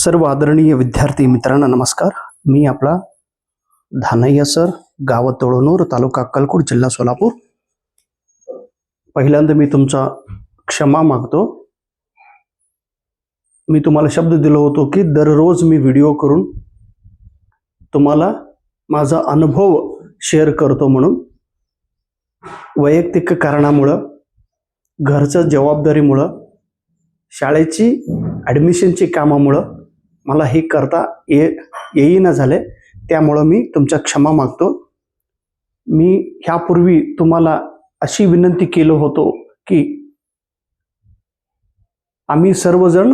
सर्व आदरणीय विद्यार्थी मित्रांना नमस्कार. मी आपला धानय्या सर गाव तोळनूर तालुका अक्कलकोट जिल्हा सोलापूर. पहिल्यांदा मी तुमचा क्षमा मागतो. मी तुम्हाला शब्द दिलो होतो की दररोज मी व्हिडिओ करून तुम्हाला माझा अनुभव शेअर करतो म्हणून. वैयक्तिक कारणामुळं घरचं जबाबदारीमुळं शाळेची ॲडमिशनची कामामुळं मला हे करता ये येईना झाले त्यामुळं मी तुमच्या क्षमा मागतो. मी ह्यापूर्वी तुम्हाला अशी विनंती केलं होतो की आम्ही सर्वजण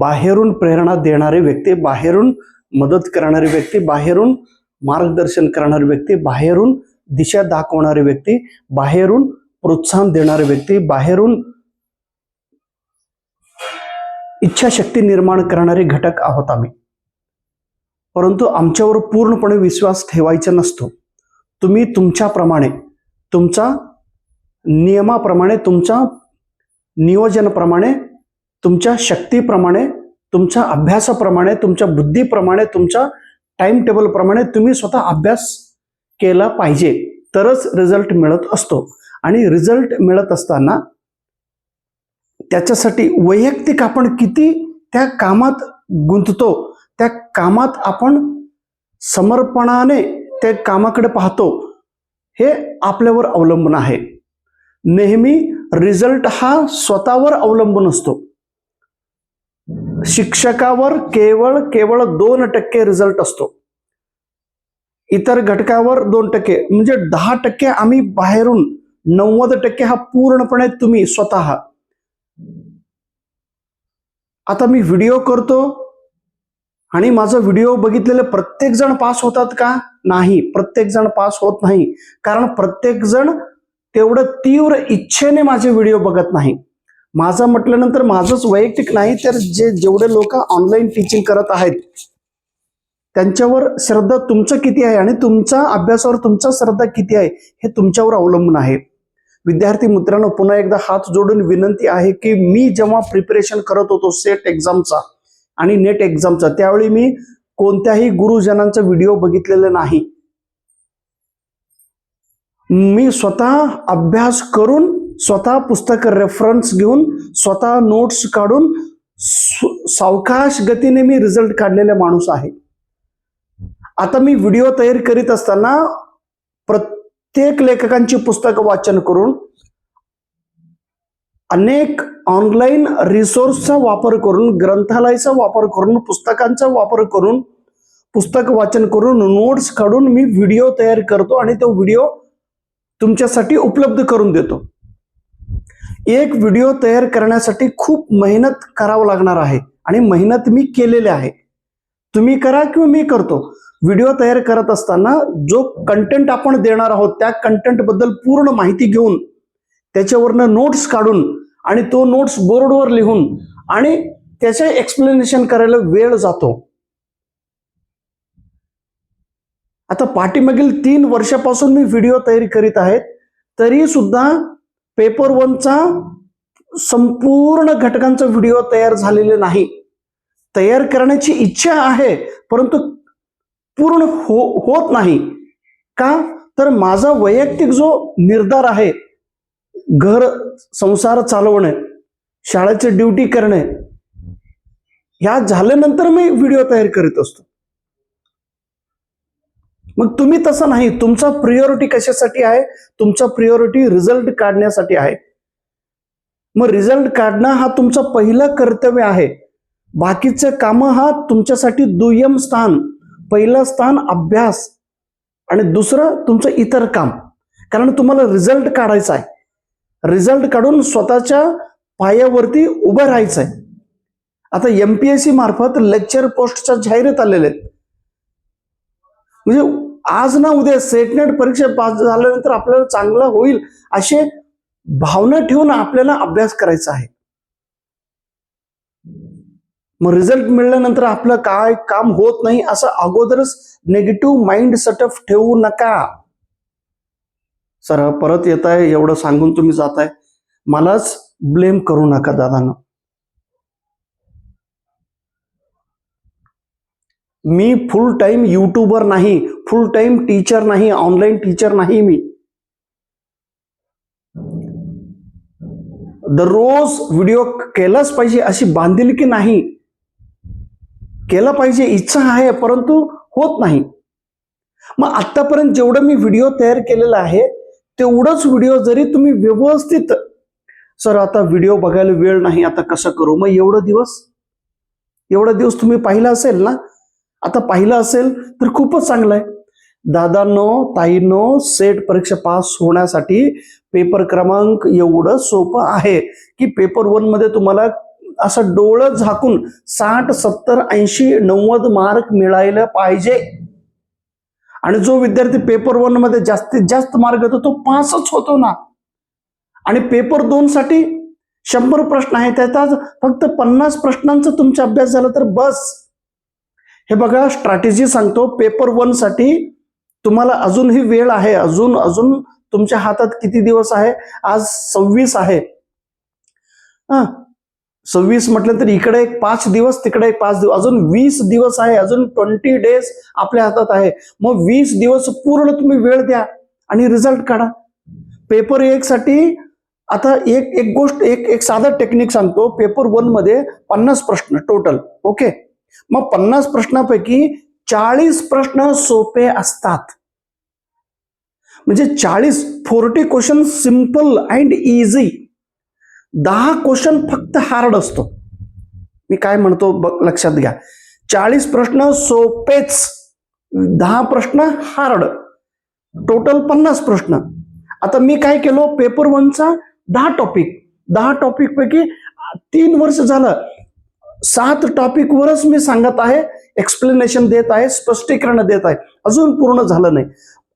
बाहेरून प्रेरणा देणारे व्यक्ती बाहेरून मदत करणारे व्यक्ती बाहेरून मार्गदर्शन करणारे व्यक्ती बाहेरून दिशा दाखवणारे व्यक्ती बाहेरून प्रोत्साहन देणारे व्यक्ती बाहेरून इच्छाशक्ती निर्माण करणारे घटक आहोत आम्ही. परंतु आमच्यावर पूर्णपणे विश्वास ठेवायचा नसतो. तुम्ही तुमच्याप्रमाणे तुमचा नियमाप्रमाणे तुमच्या नियोजनाप्रमाणे तुमच्या शक्तीप्रमाणे तुमच्या अभ्यासाप्रमाणे तुमच्या बुद्धीप्रमाणे तुमच्या टाइम टेबलप्रमाणे तुम्ही स्वतः अभ्यास केला पाहिजे. तरच रिझल्ट मिळत असतो. आणि रिझल्ट मिळत असताना त्याच्यासाठी वैयक्तिक आपण किती त्या कामात गुंततो त्या कामात आपण समर्पणाने त्या कामाकडे पाहतो हे आपल्यावर अवलंबून आहे. नेहमी रिझल्ट हा स्वतःवर अवलंबून असतो. शिक्षकावर केवळ केवळ दोन टक्के रिझल्ट असतो. इतर घटकावर दोन टक्के म्हणजे दहा टक्के आम्ही बाहेरून नव्वद टक्के हा पूर्णपणे तुम्ही स्वतः आता मी व्हिडिओ करतो आणि माझा व्हिडिओ बघितलेले प्रत्येक जण पास होतात का? नाही. प्रत्येक जण पास होत नाही. कारण प्रत्येक जण तेवढं तीव्र इच्छेने माझे व्हिडिओ बघत नाही. माझं म्हटल्यानंतर माझंच वैयक्तिक नाही तर जे जेवढे लोक ऑनलाईन टीचिंग करत आहेत त्यांच्यावर श्रद्धा तुमचं किती आहे? आणि तुमचा अभ्यासावर तुमचा श्रद्धा किती आहे? हे तुमच्यावर अवलंबून आहे. विद्यार्थी मित्रांनो पुन्हा एकदा हात जोडून विनंती आहे की मी जेव्हा प्रिपरेशन करत होतो सेट एक्झामचा आणि नेट एक्झामचा त्यावेळी मी कोणत्याही गुरुजनांचा व्हिडिओ बघितलेला नाही. मी स्वतः अभ्यास करून स्वतः पुस्तक रेफरन्स घेऊन स्वतः नोट्स काढून सावकाश गतीने मी रिझल्ट काढलेला माणूस आहे. आता मी व्हिडिओ तयार करीत असताना प्रत्येक लेखकांची पुस्तकं वाचन करून अनेक ऑनलाईन रिसोर्सचा वापर करून ग्रंथालयाचा वापर करून पुस्तकांचा वापर करून पुस्तक वाचन करून नोट्स काढून मी व्हिडिओ तयार करतो आणि तो व्हिडिओ तुमच्यासाठी उपलब्ध करून देतो. एक व्हिडिओ तयार करण्यासाठी खूप मेहनत करावं लागणार आहे आणि मेहनत मी केलेली आहे. तुम्ही करा किंवा मी करतो. व्हिडिओ तयार करत असताना जो कंटेंट आपण देणार आहोत त्या कंटेंटबद्दल पूर्ण माहिती घेऊन त्याच्यावरनं नोट्स काढून आणि तो नोट्स बोर्डवर लिहून आणि त्याचे एक्सप्लेनेशन करायला वेळ जातो. आता पाठीमागील तीन वर्षापासून मी व्हिडिओ तयारी करीत आहेत तरी सुद्धा पेपर वनचा संपूर्ण घटकांचा व्हिडिओ तयार झालेले नाही. तयार करण्याची इच्छा आहे परंतु पूर्ण हो होत नाही. का? तर माझा वैयक्तिक जो निर्धार आहे घर संसार चालवणे शाळेची ड्युटी करणे ह्या झाल्यानंतर मी व्हिडिओ तयार करीत असतो. मग तुम्ही तसं नाही तुमचा प्रियोरिटी कशासाठी आहे? तुमचा प्रियोरिटी रिझल्ट काढण्यासाठी आहे. मग रिझल्ट काढणं हा तुमचा पहिलं कर्तव्य आहे. बाकीचं कामं हा तुमच्यासाठी दुय्यम स्थान. पहिलं स्थान अभ्यास आणि दुसरं तुमचं इतर काम. कारण तुम्हाला रिझल्ट काढायचा आहे. रिझल्ट काढून स्वतःच्या पायावरती उभं राहायचं आहे. आता एम पी एस सी मार्फत लेक्चर पोस्टच्या जाहिरात आलेल्या आहेत. म्हणजे आज ना उद्या सेटनेट परीक्षा पास झाल्यानंतर आपल्याला चांगलं होईल असे भावना ठेवून आपल्याला अभ्यास करायचा आहे. मग रिझल्ट मिळाल्यानंतर आपलं काय काम होत नाही असं अगोदरच नेगेटिव्ह माइंड सेटअप ठेवू नका. सर परत येत आहे एवढं सांगून तुम्ही जाताय. मलाच ब्लेम करू नका दादानं. मी फुल टाइम युट्यूबर नाही फुल टाइम टीचर नाही ऑनलाईन टीचर नाही मी. दररोज व्हिडिओ केलाच पाहिजे अशी बांधिलकी नाही. केला पाहिजे इच्छा आहे परंतु होत नाही. मग आतापर्यंत जेवढं मी व्हिडिओ तयार केलेला आहे तेवढंच व्हिडिओ जरी तुम्ही व्यवस्थित सर आता व्हिडिओ बघायला वेळ नाही आता कसं करू? मग एवढं दिवस एवढा दिवस तुम्ही पाहिला असेल ना? आता पाहिलं असेल तर खूपच चांगलं आहे. दादांनो ताईंनो सेट परीक्षा पास होण्यासाठी पेपर क्रमांक एवढं सोपं आहे की पेपर वनमध्ये तुम्हाला असं डोळं झाकून साठ सत्तर ऐंशी नव्वद मार्क मिळायला पाहिजे. आणि जो विद्यार्थी पेपर वनमध्ये जास्तीत जास्त मार्क येतो तो पासच होतो ना. आणि पेपर दोन साठी शंभर प्रश्न आहे त्यात फक्त पन्नास प्रश्नांचा तुमचा अभ्यास झाला तर बस. हे बघा स्ट्रॅटेजी सांगतो पेपर वनसाठी तुम्हाला अजूनही वेळ आहे अजून अजून तुमच्या हातात किती दिवस आहे? आज सव्वीस आहे. हा सव्वीस म्हटलं तर इकडे एक पाच दिवस तिकडे एक पाच दिवस. अजून वीस दिवस आहे अजून ट्वेंटी डेज आपल्या हातात आहे. मग वीस दिवस पूर्ण तुम्ही वेळ द्या आणि रिझल्ट काढा. पेपर एक साठी आता एक एक गोष्ट एक एक साधा टेक्निक सांगतो. पेपर वनमध्ये पन्नास प्रश्न टोटल ओके मग पन्नास प्रश्नापैकी चाळीस प्रश्न सोपे असतात. म्हणजे चाळीस forty question simple and easy दहा क्वेश्चन फक्त हार्ड असतो. मी काय म्हणतो बघ लक्षात घ्या. चाळीस प्रश्न सोपेच. दहा प्रश्न हार्ड टोटल पन्नास प्रश्न. आता मी काय केलो? पेपर वनचा दहा टॉपिक दहा टॉपिक पैकी तीन वर्ष झालं. सात टॉपिकवरच मी सांगत आहे एक्सप्लेनेशन देत आहे स्पष्टीकरण देत आहे. अजून पूर्ण झालं नाही.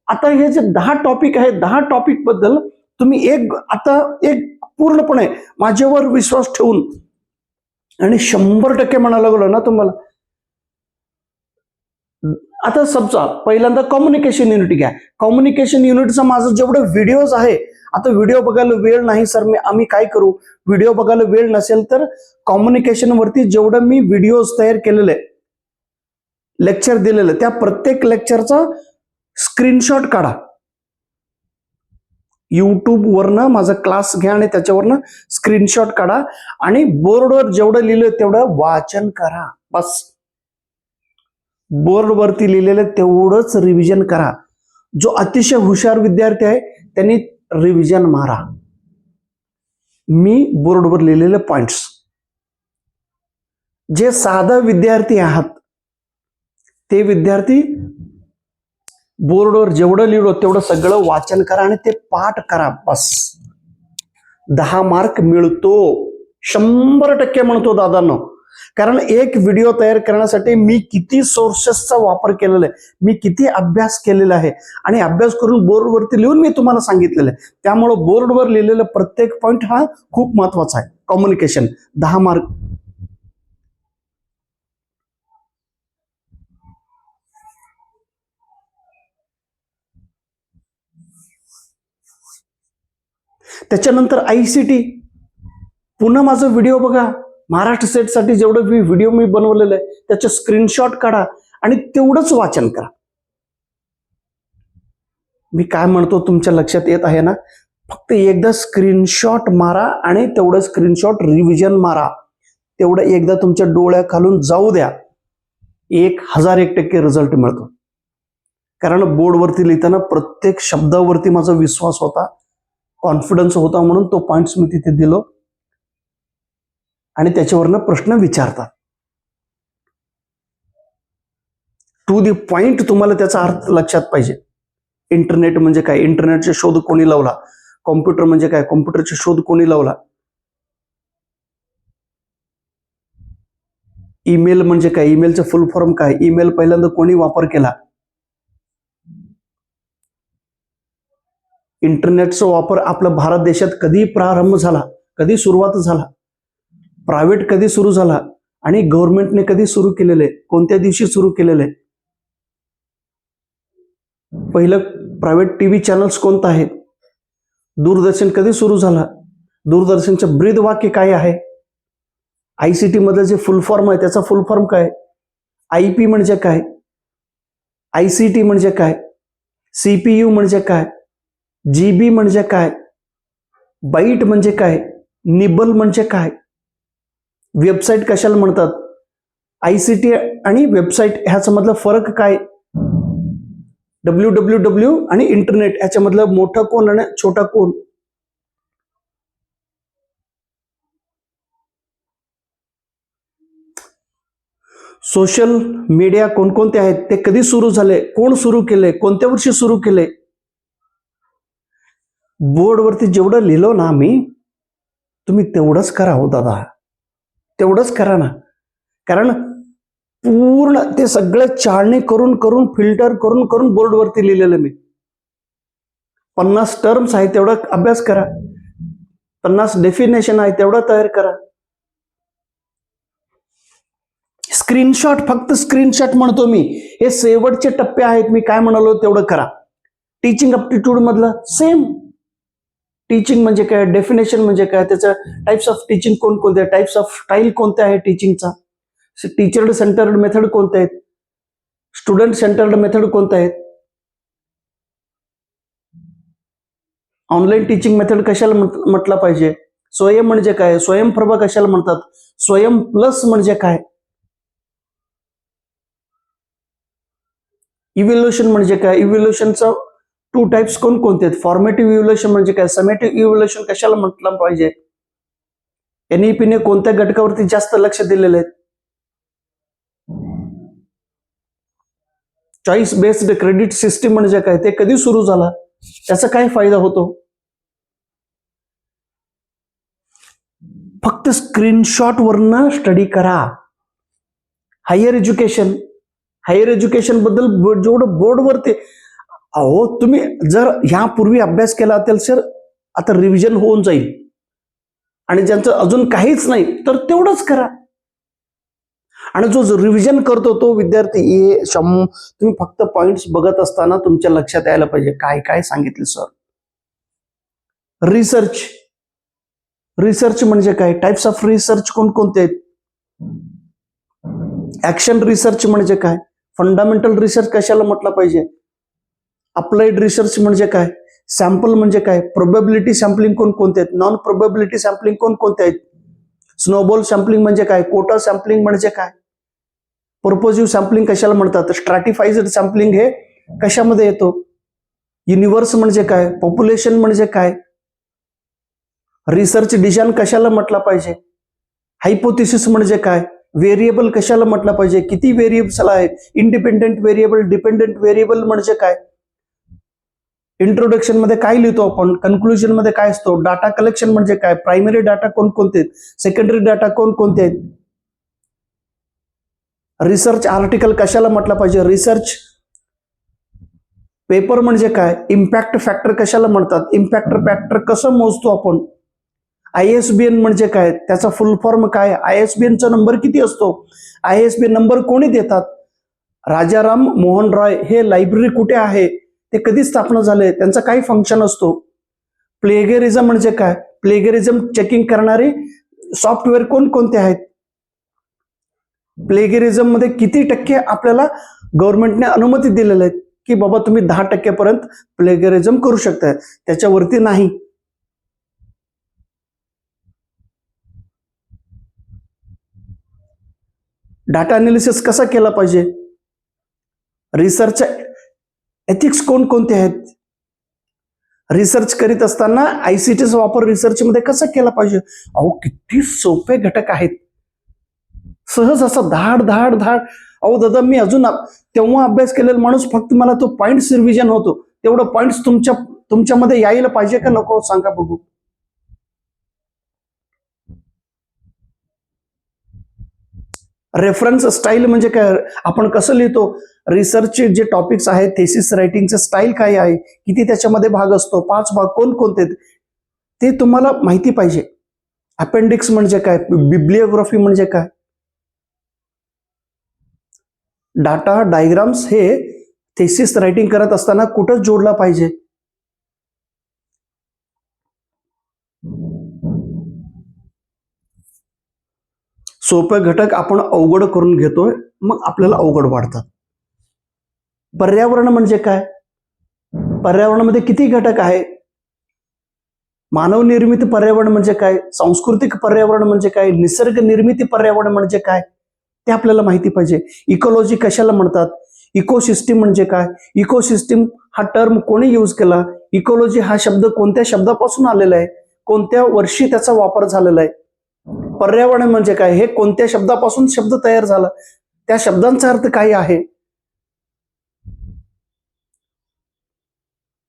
आता हे जे दहा टॉपिक आहे दहा टॉपिकबद्दल तुम्ही एक आता एक पूर्णपणे माझ्यावर विश्वास ठेवून आणि शंभर टक्के म्हणायला लागलो ना तुम्हाला? आता समजा पहिल्यांदा कम्युनिकेशन युनिट घ्या. कम्युनिकेशन युनिटचा माझं जेवढं व्हिडिओज आहे आता व्हिडिओ बघायला वेळ नाही सर मी आम्ही काय करू? व्हिडिओ बघायला वेळ नसेल तर कम्युनिकेशन वरती जेवढं मी व्हिडिओज तयार केलेले लेक्चर दिलेलं त्या प्रत्येक लेक्चरचा स्क्रीनशॉट काढा. युट्यूब वरनं माझा क्लास घ्या आणि त्याच्यावरनं स्क्रीनशॉट काढा. आणि बोर्डवर जेवढं लिहिलं तेवढं वाचन करा. बस. बोर्डवरती लिहिलेलं तेवढंच रिव्हिजन करा. जो अतिशय हुशार विद्यार्थी आहे त्यांनी रिव्हिजन मारा. मी बोर्डवर लिहिलेले पॉइंट्स जे साधा विद्यार्थी आहात ते विद्यार्थी बोर्डवर जेवढं लिहिलो तेवढं सगळं वाचन करा आणि ते पाठ करा बस. दहा मार्क मिळतो. शंभर टक्के म्हणतो दादांनो. कारण एक व्हिडिओ तयार करण्यासाठी मी किती सोर्सेसचा वापर केलेला आहे मी किती अभ्यास केलेला आहे आणि अभ्यास करून बोर्डवरती लिहून मी तुम्हाला सांगितलेलं आहे. त्यामुळं बोर्डवर लिहिलेलं प्रत्येक पॉईंट हा खूप महत्त्वाचा आहे. कम्युनिकेशन दहा मार्क. त्याच्यानंतर आय सी टी पुन्हा माझा व्हिडिओ बघा. महाराष्ट्र सेटसाठी जेवढं मी व्हिडिओ मी बनवलेलं आहे त्याचं स्क्रीनशॉट काढा आणि तेवढंच वाचन करा. मी काय म्हणतो तुमच्या लक्षात येत आहे ना? फक्त एकदा स्क्रीनशॉट मारा आणि तेवढं स्क्रीनशॉट रिव्हिजन मारा. तेवढं एकदा तुमच्या डोळ्या खालून जाऊ द्या. एक हजार एक टक्के रिझल्ट मिळतो. कारण बोर्डवरती लिहिताना प्रत्येक शब्दावरती माझा विश्वास होता. कॉन्फिडन्स होता म्हणून तो पॉइंट्स मी तिथे दिलो. आणि त्याच्यावरनं प्रश्न विचारतात. टू दी पॉइंट तुम्हाला त्याचा अर्थ लक्षात पाहिजे. इंटरनेट म्हणजे काय? इंटरनेटचा शोध कोणी लावला? कॉम्प्युटर म्हणजे काय? कॉम्प्युटरचा शोध कोणी लावला? ईमेल म्हणजे काय? ईमेलचं फुल फॉर्म काय? ईमेल पहिल्यांदा कोणी वापर केला? इंटरनेटचा वापर आपला भारत देशात कधी प्रारंभ झाला कधी सुरुवात झाला प्रायव्हेट कधी सुरू झाला आणि गव्हर्नमेंटने कधी सुरू केलेले कोणत्या दिवशी सुरू केलेले? पहिलं प्रायव्हेट टीव्ही चॅनल्स कोणतं आहे? दूरदर्शन कधी सुरू झाला? दूरदर्शनचं ब्रीद वाक्य काय आहे? आय सी टी मधलं जे फुल फॉर्म आहे त्याचा फुल फॉर्म काय? आय पी म्हणजे काय? आय सी टी म्हणजे काय? सीपीयू म्हणजे काय? जीबी म्हणजे काय? बाईट म्हणजे काय? निबल म्हणजे काय? वेबसाईट कशाला म्हणतात? आय सी टी आणि वेबसाईट ह्याच्यामधला फरक काय? डब्ल्यू डब्ल्यू डब्ल्यू आणि इंटरनेट ह्याच्यामधलं मोठा कोण आणि छोटा कोण? सोशल मीडिया कोणकोणते आहेत? ते कधी सुरू झाले? कोण सुरू केले? कोणत्या वर्षी सुरू केले? बोर्डवरती जेवढं लिहिलो ना आम्ही तुम्ही तेवढंच करा हो दादा. तेवढंच करा ना. कारण पूर्ण ते सगळं चाळणी करून करून फिल्टर करून करून बोर्डवरती लिहिलेलं मी. पन्नास टर्म्स आहेत तेवढा अभ्यास करा. पन्नास डेफिनेशन आहे तेवढा तयार करा. स्क्रीनशॉट फक्त स्क्रीनशॉट म्हणतो मी. हे शेवटचे टप्पे आहेत मी काय म्हणालो तेवढं करा. टीचिंग अप्टिट्यूड मधलं सेम टीचिंग म्हणजे काय? डेफिनेशन म्हणजे काय? त्याचं टाइप्स ऑफ टीचिंग कोणकोणते? टाईप्स ऑफ स्टाईल कोणत्या आहे टीचिंगचा टीचर्ड सेंटर्ड मेथड कोणत्या आहेत? स्टुडंट सेंटर्ड मेथड कोणत्या आहेत? ऑनलाईन टीचिंग मेथड कशाला म्हटला पाहिजे? स्वयं म्हणजे काय? स्वयंप्रभा कशाला म्हणतात? स्वयं प्लस म्हणजे काय? इव्हल्युशन म्हणजे काय? इव्हल्युशनचा टू टाइप्स कोणकोणते आहेत? फॉर्मेटिव्ह इव्हल्युशन म्हणजे काय? समेटिव्ह इव्हल्युशन कशाला म्हटलं पाहिजे? एनईपीने कोणत्या घटकावरती जास्त लक्ष दिलेलं आहे? चॉईस बेस्ड क्रेडिट सिस्टीम म्हणजे काय? ते कधी सुरू झाला? त्याचा काय फायदा होतो? फक्त स्क्रीनशॉट वरनं स्टडी करा. हायर एज्युकेशन हायर एज्युकेशनबद्दल जेवढं जेवढं बोर्डवरती अहो तुम्ही जर ह्यापूर्वी अभ्यास केला असेल सर आता रिव्हिजन होऊन जाईल. आणि ज्यांचं अजून काहीच नाही तर तेवढंच करा. आणि जो रिव्हिजन करतो तो विद्यार्थी हे शं तुम्ही फक्त पॉइंट्स बघत असताना तुमच्या लक्षात यायला पाहिजे. काय काय सांगितले सर रिसर्च रिसर्च म्हणजे काय? टाइप्स ऑफ रिसर्च कोणकोणते आहेत? ऍक्शन रिसर्च म्हणजे काय? फंडामेंटल रिसर्च कशाला म्हटलं पाहिजे? अप्लाइड रिसर्च म्हणजे काय? सॅम्पल म्हणजे काय? प्रोबेबिलिटी सॅम्पलिंग कोण कोणते आहेत? नॉन प्रोबेबिलिटी सॅम्पलिंग कोण कोणते आहेत? स्नोबॉल सॅम्पलिंग म्हणजे काय? कोटा सॅम्पलिंग म्हणजे काय? पर्पोजिव्ह सॅम्पलिंग कशाला म्हणतात? स्ट्रॅटिफाईज सॅम्पलिंग हे कशामध्ये येतो? युनिव्हर्स म्हणजे काय? पॉप्युलेशन म्हणजे काय? रिसर्च डिझाईन कशाला म्हटलं पाहिजे? हायपोथिसिस म्हणजे काय? व्हेरिएबल कशाला म्हटलं पाहिजे? किती व्हेरिएबल्स आहे इंडिपेंडेंट व्हेरिएबल डिपेंडेंट व्हेरिएबल म्हणजे काय? इंट्रोडक्शनमध्ये काय लिहितो आपण? कन्क्लुजनमध्ये काय असतो? डाटा कलेक्शन म्हणजे काय? प्रायमरी डाटा कोणकोणते? आहेत सेकंडरी डाटा कोणकोणते? आहेत रिसर्च आर्टिकल कशाला म्हटलं पाहिजे? रिसर्च पेपर म्हणजे काय? इम्पॅक्ट फॅक्टर कशाला म्हणतात? इम्पॅक्ट फॅक्टर कसं मोजतो आपण? आय एस बी एन म्हणजे काय? त्याचा फुल फॉर्म काय? आय एस बी एनचा नंबर किती असतो? I S B N number कोणी देतात? राजाराम मोहन रॉय हे लायब्ररी कुठे आहे? ते कधी स्थापना झाले त्यांचा काही फंक्शन असतो. प्लेगेरिझम म्हणजे काय? प्लेगेरिझम चेकिंग करणारे सॉफ्टवेअर कोणकोणते आहेत? प्लेगेरिझममध्ये किती टक्के आपल्याला गव्हर्नमेंटने अनुमती दिलेल्या आहेत? की बाबा तुम्ही दहा टक्क्यापर्यंत प्लेगरिझम करू शकता त्याच्यावरती नाही. डाटा अनालिसिस कसा केला पाहिजे? रिसर्च एथिक्स कोणकोणते आहेत? रिसर्च करीत असताना आयसीटीचा वापर रिसर्च मध्ये कसा केला पाहिजे? अहो किती सोपे घटक आहेत. सहज असा धाड धाड धाड. अहो दादा मी अजून तेव्हा अभ्यास केलेला माणूस फक्त मला तो पॉईंट्स रिव्हिजन होतो. तेवढं पॉईंट्स तुमच्या तुमच्यामध्ये यायला पाहिजे का? नको सांगा बघू. रेफरन्स स्टाईल म्हणजे काय? आपण कसं लिहितो? रिसर्चचे जे टॉपिक्स आहेत थेसिस रायटिंगचे स्टाईल काय आहे? किती त्याच्यामध्ये भाग असतो? पाच भाग कोणकोणते ते तुम्हाला माहिती पाहिजे. अपेंडिक्स म्हणजे काय? बिब्लिओग्राफी म्हणजे काय? डाटा डायग्राम्स हे थेसिस रायटिंग करत असताना कुठं जोडला पाहिजे. सोपे घटक आपण अवघड करून घेतोय मग आपल्याला अवघड वाढतात. पर्यावरण म्हणजे काय? पर्यावरणामध्ये किती घटक आहे? मानव निर्मित पर्यावरण म्हणजे काय? सांस्कृतिक पर्यावरण म्हणजे काय? निसर्ग निर्मिती पर्यावरण म्हणजे काय? ते आपल्याला माहिती पाहिजे. इकोलॉजी कशाला म्हणतात? इकोसिस्टीम म्हणजे काय? इकोसिस्टीम हा टर्म कोणी यूज केला? इकोलॉजी हा शब्द कोणत्या शब्दापासून आलेला आहे? कोणत्या वर्षी त्याचा वापर झालेला आहे? पर्यावरण म्हणजे काय? हे कोणत्या शब्दापासून शब्द तयार झाला? त्या शब्दांचा अर्थ काय आहे?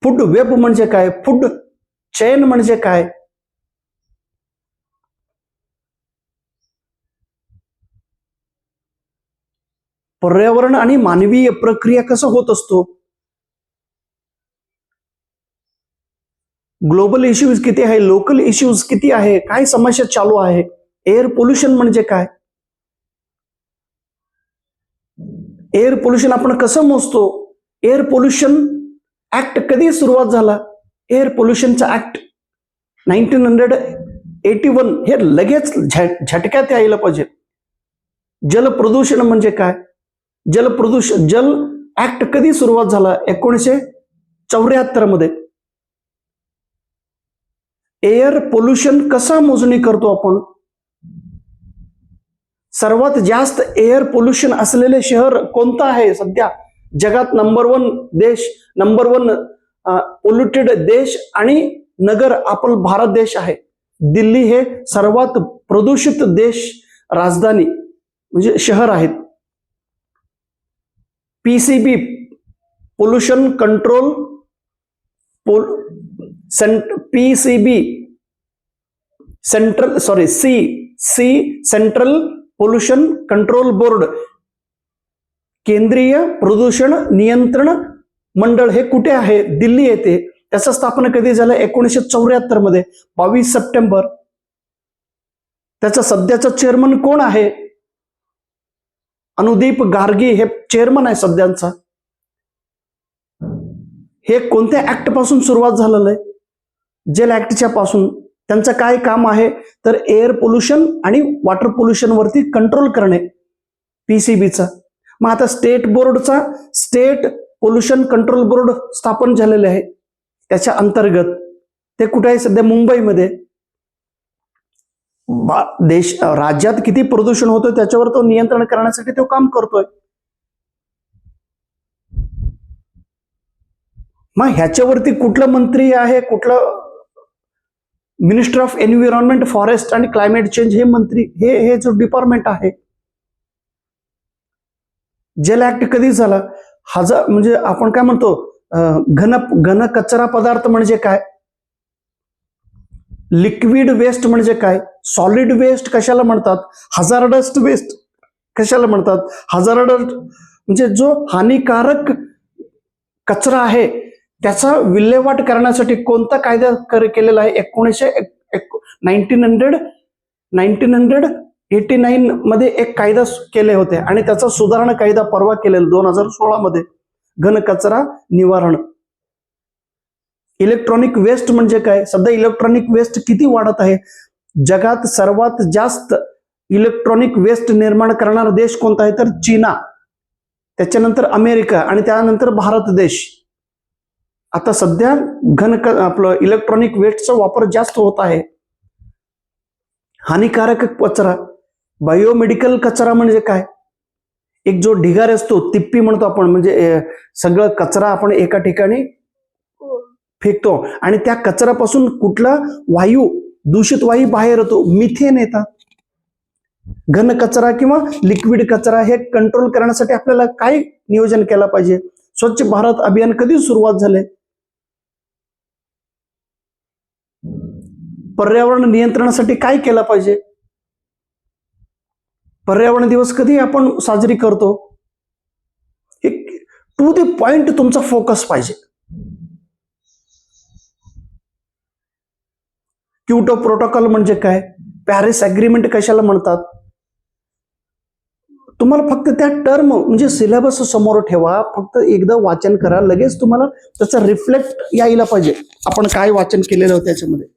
फूड वेब म्हणजे काय? फूड चेन म्हणजे काय? पर्यावरण आणि मानवीय प्रक्रिया कसं होत असतो? ग्लोबल इश्यूज किती आहे? लोकल इश्यूज किती आहे? काय समस्या चालू आहे? एअर पोल्युशन म्हणजे काय? एअर पोल्युशन आपण कसं मोजतो? एअर पोल्युशन ऍक्ट कधी सुरुवात झाला? Air पोल्युशनचा act nineteen hundred eighty one हे लगेच झटक्यात यायला पाहिजे. जल प्रदूषण म्हणजे काय? जल प्रदूषण जल ऍक्ट कधी सुरुवात झाला? एकोणीसशे चौऱ्याहत्तरमध्ये. एअर पोल्युशन कसा मोजणी करतो आपण? सर्वात जास्त एअर पोल्युशन असलेले शहर कोणतं आहे सध्या? जगात नंबर वन देश नंबर वन पोल्युटेड देश आणि नगर आपण भारत देश आहे. दिल्ली हे सर्वात प्रदूषित देश राजधानी म्हणजे शहर आहेत. PCB pollution control pol cent PCB central sorry C C central pollution control board केंद्रीय प्रदूषण नियंत्रण मंडळ हे कुठे आहे? दिल्ली येथे. त्याचं स्थापना कधी झालं? एकोणीसशे चौऱ्याहत्तरमध्ये. बावीस सप्टेंबर. त्याचा सध्याचा चेअरमन कोण आहे? अनुदीप गार्गी हे चेअरमन आहे सध्यांचा. हे कोणत्या ऍक्टपासून सुरुवात झालेलं आहे? जेल ऍक्टच्या पासून. त्यांचं काय काम आहे? तर एअर पोल्युशन आणि वॉटर पोल्युशन वरती कंट्रोल करणे पीसीबीचा मग आता स्टेट बोर्डचा स्टेट पोल्युशन कंट्रोल बोर्ड स्थापन झालेले आहे. त्याच्या अंतर्गत ते कुठे आहे सध्या? मुंबईमध्ये. देश राज्यात किती प्रदूषण होतं त्याच्यावर तो नियंत्रण करण्यासाठी तो काम करतोय. मग ह्याच्यावरती कुठलं मंत्री आहे? कुठलं मिनिस्टर ऑफ एन्व्हायरमेंट फॉरेस्ट आणि क्लायमेट चेंज हे मंत्री हे हे जो डिपार्टमेंट आहे जेल ऍक्ट कधी झाला? हजार म्हणजे आपण काय म्हणतो घन घन कचरा पदार्थ म्हणजे काय? लिक्विड वेस्ट म्हणजे काय? सॉलिड वेस्ट कशाला म्हणतात? हजारडस्ट वेस्ट कशाला म्हणतात? हजारडस्ट म्हणजे जो हानिकारक कचरा आहे त्याचा विल्हेवाट करण्यासाठी कोणता कायदा कर- केलेला आहे? एकोणीसशे nineteen hundred nineteen hundred eighty nine मध्ये एक कायदा केले होते आणि त्याचा सुधारणा कायदा परवा केलेला दोन हजार सोळा मध्ये घनकचरा निवारण. इलेक्ट्रॉनिक वेस्ट म्हणजे काय? सध्या इलेक्ट्रॉनिक वेस्ट किती वाढत आहे? जगात सर्वात जास्त इलेक्ट्रॉनिक वेस्ट निर्माण करणारा देश कोणता आहे? तर चीना. त्याच्यानंतर अमेरिका आणि त्यानंतर भारत देश. आता सध्या घन क- आपलं इलेक्ट्रॉनिक वेस्टचा वापर जास्त होत आहे. हानिकारक कचरा बायोमेडिकल कचरा म्हणजे काय? एक जो ढिगार असतो तिप्पी म्हणतो आपण म्हणजे सगळं कचरा आपण एका ठिकाणी फेकतो. आणि त्या कचऱ्यापासून कुठला वायू दूषित वायू बाहेर येतो? मिथेन येतात. घन कचरा किंवा लिक्विड कचरा हे कंट्रोल करण्यासाठी आपल्याला काय नियोजन केलं पाहिजे? स्वच्छ भारत अभियान कधी सुरुवात झाले पर्यावरण नियंत्रणासाठी काय केलं पाहिजे? पर्यावरण दिवस कधी आपण साजरी करतो? टू द पॉइंट तुमचा फोकस पाहिजे. क्युटो प्रोटोकॉल म्हणजे काय? पॅरिस अग्रीमेंट कशाला म्हणतात? तुम्हाला फक्त त्या टर्म म्हणजे सिलेबस समोर ठेवा फक्त एकदा वाचन करा लगेच तुम्हाला त्याचा रिफ्लेक्ट यायला पाहिजे. आपण काय वाचन केलेलं होतं त्याच्यामध्ये?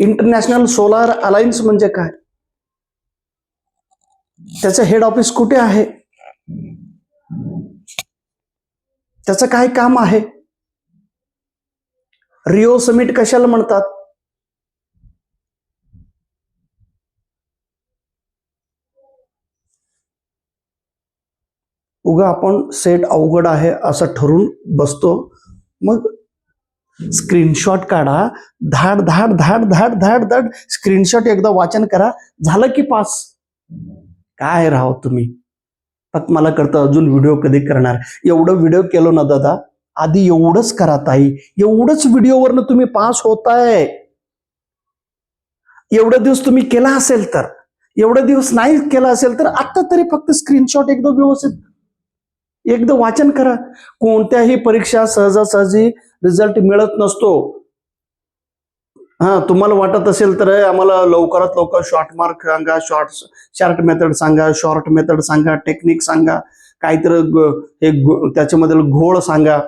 इंटरनॅशनल सोलार अलायन्स म्हणजे काय? त्याचं हेड ऑफिस कुठे आहे? त्याचं काय काम आहे? रिओ समिट कशाला म्हणतात? उगा आपण सेट अवघड आहे असं ठरून बसतो. मग स्क्रीनशॉट काढा. धाड धाड धाड धाड धाड धाड. स्क्रीनशॉट एकदा वाचन करा. झालं की पास. काय राहो तुम्ही? फक्त मला करतं अजून व्हिडिओ कधी करणार. एवढं व्हिडिओ केलो ना दादा. आधी एवढंच करा ताई. एवढंच व्हिडिओवरनं तुम्ही पास होताय. एवढे दिवस तुम्ही केला असेल तर. एवढे दिवस नाही केला असेल तर आत्ता तरी फक्त स्क्रीनशॉट एकदा व्यवस्थित. एकदा वाचन करा. कोणत्याही परीक्षा सहजासहजी रिझल्ट मिळत नसतो. हा तुम्हाला वाटत असेल तर आम्हाला लवकरात लवकर शॉर्ट मार्क सांगा शॉर्ट शॉर्ट मेथड सांगा शॉर्ट मेथड सांगा टेक्निक सांगा काहीतरी हे त्याच्यामध्ये त्याच्यामधील घोळ सांगा.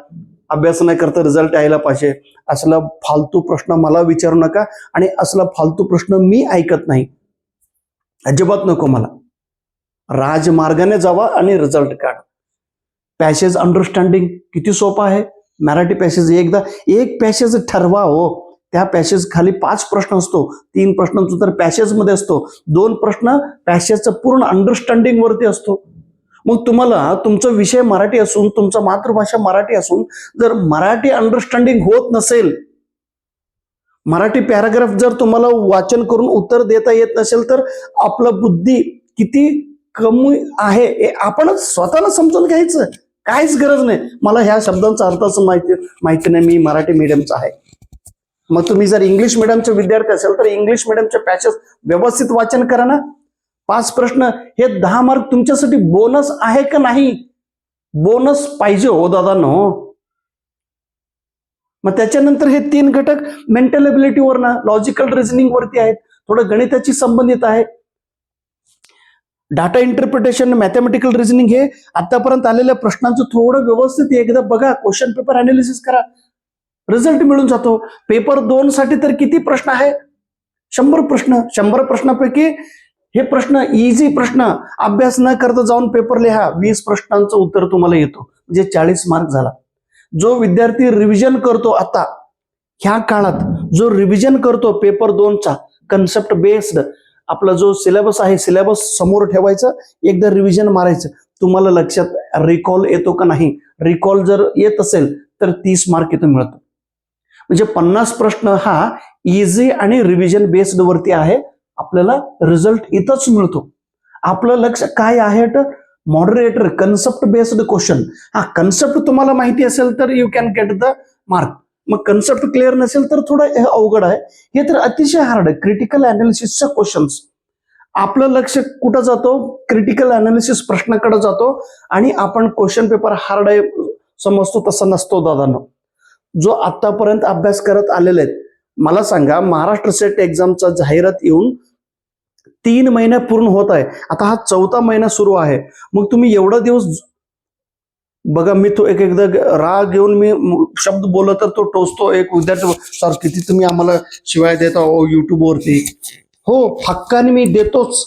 अभ्यास नाही करता रिझल्ट यायला पाहिजे. असला फालतू प्रश्न मला विचारू नका आणि असला फालतू प्रश्न मी ऐकत नाही. अजिबात नको मला. राजमार्गाने जावा आणि रिझल्ट काढा. पॅसेज अंडरस्टँडिंग किती सोपं आहे? मराठी पॅसेज एकदा एक पॅसेज ठरवा हो त्या पॅसेज खाली पाच प्रश्न असतो. तीन प्रश्नांचं तर पॅसेजमध्ये असतो. दोन प्रश्न पॅसेजचं पूर्ण अंडरस्टँडिंग वरती असतो. मग तुम्हाला तुमचा विषय मराठी असून तुमचा मातृभाषा मराठी असून जर मराठी अंडरस्टँडिंग होत नसेल मराठी पॅराग्राफ जर तुम्हाला वाचन करून उत्तर देता येत नसेल तर आपलं बुद्धी किती कमी आहे हे आपणच स्वतःला समजून घ्यायचं. काहीच गरज नाही. मला ह्या शब्दांचा अर्थच माहिती माहिती नाही. मी मराठी मीडियमचा आहे. मग तुम्ही जर इंग्लिश मिडियमचे विद्यार्थी असेल तर इंग्लिश मिडियमचे पॅचेस व्यवस्थित वाचन करा ना. पाच प्रश्न हे दहा मार्क तुमच्यासाठी बोनस आहे का नाही? बोनस पाहिजे हो दादांनो. मग त्याच्यानंतर हे तीन घटक मेंटल एबिलिटीवर ना लॉजिकल रिझनिंग वरती आहेत. थोडं गणिताची संबंधित आहे. डाटा इंटरप्रिटेशन मॅथमॅटिकल रिझनिंग हे आतापर्यंत आलेल्या प्रश्नांचं थोडं व्यवस्थित एकदा बघा क्वेश्चन पेपर अनालिसिस करा. रिझल्ट मिळून जातो. पेपर दोन साठी तर किती प्रश्न आहे? शंभर प्रश्न. शंभर प्रश्नापैकी हे प्रश्न इझी प्रश्न. अभ्यास न करता जाऊन पेपर लिहा. वीस प्रश्नांचं उत्तर तुम्हाला येतो. म्हणजे चाळीस मार्क झाला. जो विद्यार्थी रिव्हिजन करतो आता ह्या काळात जो रिव्हिजन करतो पेपर दोनचा कन्सेप्ट बेस्ड आपला जो सिलेबस आहे सिलेबस समोर ठेवायचा एकदा रिव्हिजन मारायचं. तुम्हाला लक्षात रिकॉल येतो का नाही? रिकॉल जर येत असेल तर तीस मार्क इथं मिळतो. म्हणजे पन्नास प्रश्न हा इझी आणि रिव्हिजन बेस्ड वरती आहे. आपल्याला रिझल्ट इथंच मिळतो. आपलं लक्ष काय आहे मॉडरेटर कन्सेप्ट बेस्ड क्वेश्चन हा कन्सेप्ट तुम्हाला माहिती असेल तर you can get the mark मग कन्सेप्ट क्लिअर नसेल तर थोडं अवघड आहे. हे तर अतिशय हार्ड आहे. क्रिटिकल अनालिसिसच्या क्वेश्चन्स आपलं लक्ष कुठं जातो? क्रिटिकल अनालिसिस प्रश्नाकडे जातो आणि आपण क्वेश्चन पेपर हार्ड आहे समजतो तसा नसतो दादानं. जो आतापर्यंत अभ्यास करत आलेले आहेत मला सांगा महाराष्ट्र सेट एक्झामचा जाहिरात येऊन तीन महिने पूर्ण होत आहे. आता हा चौथा महिना सुरू आहे. मग तुम्ही एवढा दिवस बघा मी तो एक एकदा राग घेऊन मी शब्द बोलत तर तो टोचतो. एक विद्यार्थी सर किती तुम्ही आम्हाला शिवाय देता हो युट्यूबवरती हो हक्काने मी देतोच.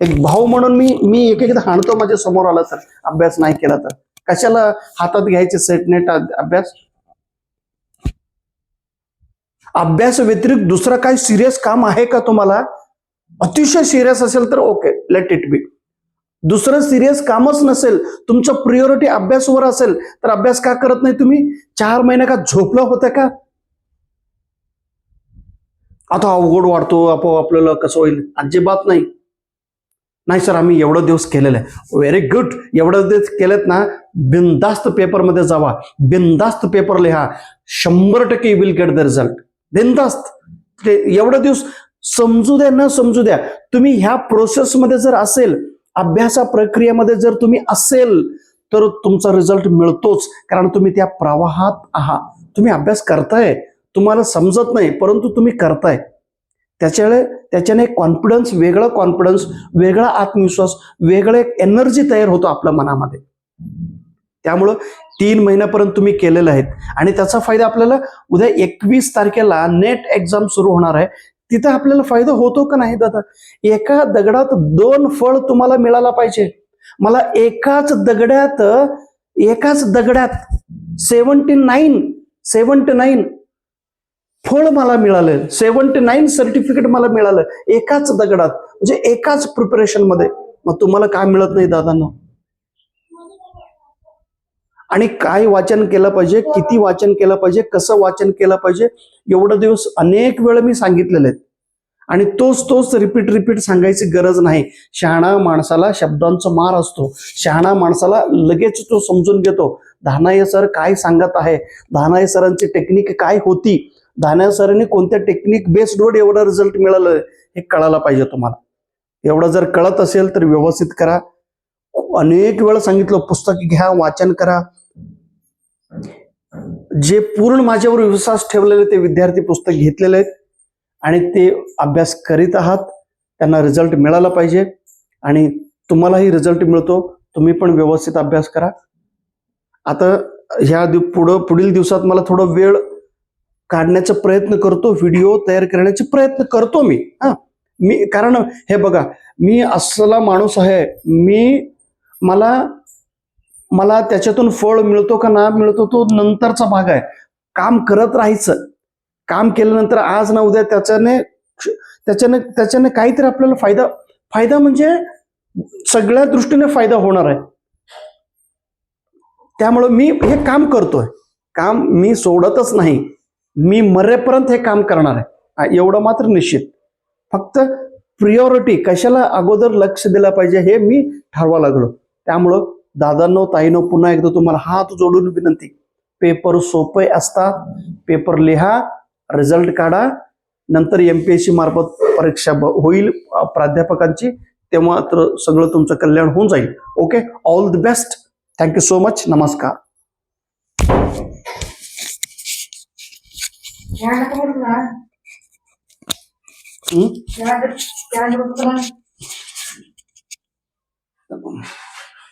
एक भाऊ म्हणून मी मी एक एकदा हाणतो माझ्यासमोर आला तर अभ्यास नाही केला तर? कशाला हातात घ्यायचे सेटनेट अभ्यास? अभ्यास व्यतिरिक्त दुसरं काही सिरियस काम आहे का तुम्हाला? अतिशय सिरियस असेल तर ओके लेट इट बी दुसरं सिरियस कामच नसेल तुमचं प्रियोरिटी अभ्यासवर असेल तर अभ्यास का करत नाही तुम्ही? चार महिने का झोपलं होतं का? आता अवघड वाढतो आपोआप आपल्याला कसं होईल? अजिबात नाही. नाही सर आम्ही एवढं दिवस केलेलं आहे. व्हेरी गुड एवढं दिवस केलेत ना बिनदास्त पेपरमध्ये जावा. बिनदास्त पेपर लिहा. शंभर टक्के विल गेट द रिझल्ट बिनदास्त ते एवढं दिवस समजू द्या न समजू द्या. तुम्ही ह्या प्रोसेसमध्ये जर असेल अभ्यासा प्रक्रियेमध्ये जर तुम्ही असेल तर तुमचा रिझल्ट मिळतोच. कारण तुम्ही त्या प्रवाहात आहात. तुम्ही अभ्यास करताय. तुम्हाला समजत नाही परंतु तुम्ही करताय. त्याच्यामुळे त्याच्याने कॉन्फिडन्स वेगळा कॉन्फिडन्स वेगळा आत्मविश्वास वेगळं एक एनर्जी तयार होतो आपल्या मनामध्ये. त्यामुळं तीन महिन्यापर्यंत तुम्ही केलेलं आहेत. आणि त्याचा फायदा आपल्याला उद्या एकवीस तारखेला नेट एक्झाम सुरू होणार आहे. तिथं आपल्याला फायदा होतो का नाही दादा? एका दगडात दोन फळ तुम्हाला मिळाला पाहिजे. मला एकाच दगड्यात एकाच दगडात सेवन्टी नाईन सेवन्टी नाईन फळ मला मिळालं. सेवन्टी नाईन सर्टिफिकेट मला मिळालं एकाच दगडात. म्हणजे एकाच प्रिपरेशनमध्ये. मग तुम्हाला काय मिळत नाही दादांना? आणि काय वाचन केलं पाहिजे किती वाचन केलं पाहिजे कसं वाचन केलं पाहिजे एवढं दिवस अनेक वेळ मी सांगितलेले आहेत. आणि तोच तोच रिपीट रिपीट सांगायची गरज नाही. शहाणा माणसाला शब्दांचा मार असतो. शहाणा माणसाला लगेच तो समजून घेतो. धानाय सर काय सांगत आहे? धानाय सरांची टेक्निक काय होती? धानाय सरांनी कोणत्या टेक्निक बेस्ड वर एवढं रिझल्ट मिळालं हे कळायला पाहिजे तुम्हाला. एवढं जर कळत असेल तर व्यवस्थित करा. अनेक वेळा सांगितलं पुस्तक घ्या वाचन करा. जे पूर्ण माझ्यावर विश्वास ठेवलेले ते विद्यार्थी पुस्तक घेतलेले आहेत आणि ते अभ्यास करीत आहात त्यांना रिझल्ट मिळाला पाहिजे आणि तुम्हालाही रिझल्ट मिळतो. तुम्ही पण व्यवस्थित अभ्यास करा. आता ह्या दिव पुढं पुढील दिवसात मला थोडं वेळ काढण्याचा प्रयत्न करतो व्हिडिओ तयार करण्याचा प्रयत्न करतो मी. हा. मी कारण हे बघा मी असला माणूस आहे मी मला मला त्याच्यातून फळ मिळतो का ना मिळतो तो नंतरचा भाग आहे. काम करत राहायचं. काम केल्यानंतर आज ना उद्या त्याच्याने त्याच्याने त्याच्याने काहीतरी आपल्याला फायदा फायदा म्हणजे सगळ्या दृष्टीने फायदा होणार आहे. त्यामुळं मी हे काम करतोय. काम मी सोडतच नाही. मी मरेपर्यंत हे काम करणार आहे. एवढं मात्र निश्चित. फक्त प्रियोरिटी कशाला अगोदर लक्ष दिलं पाहिजे हे मी ठरवा लागलो. त्यामुळं दादांनो ताईनो पुन्हा एकदा तुम्हाला हात जोडून विनंती. पेपर सोपे असतात पेपर लिहा रिझल्ट काढा नंतर एमपीएससी मार्फत परीक्षा होईल प्राध्यापकांची तेव्हा तर सगळं तुमचं कल्याण होऊन जाईल. Okay? All the best thank you so much नमस्कार.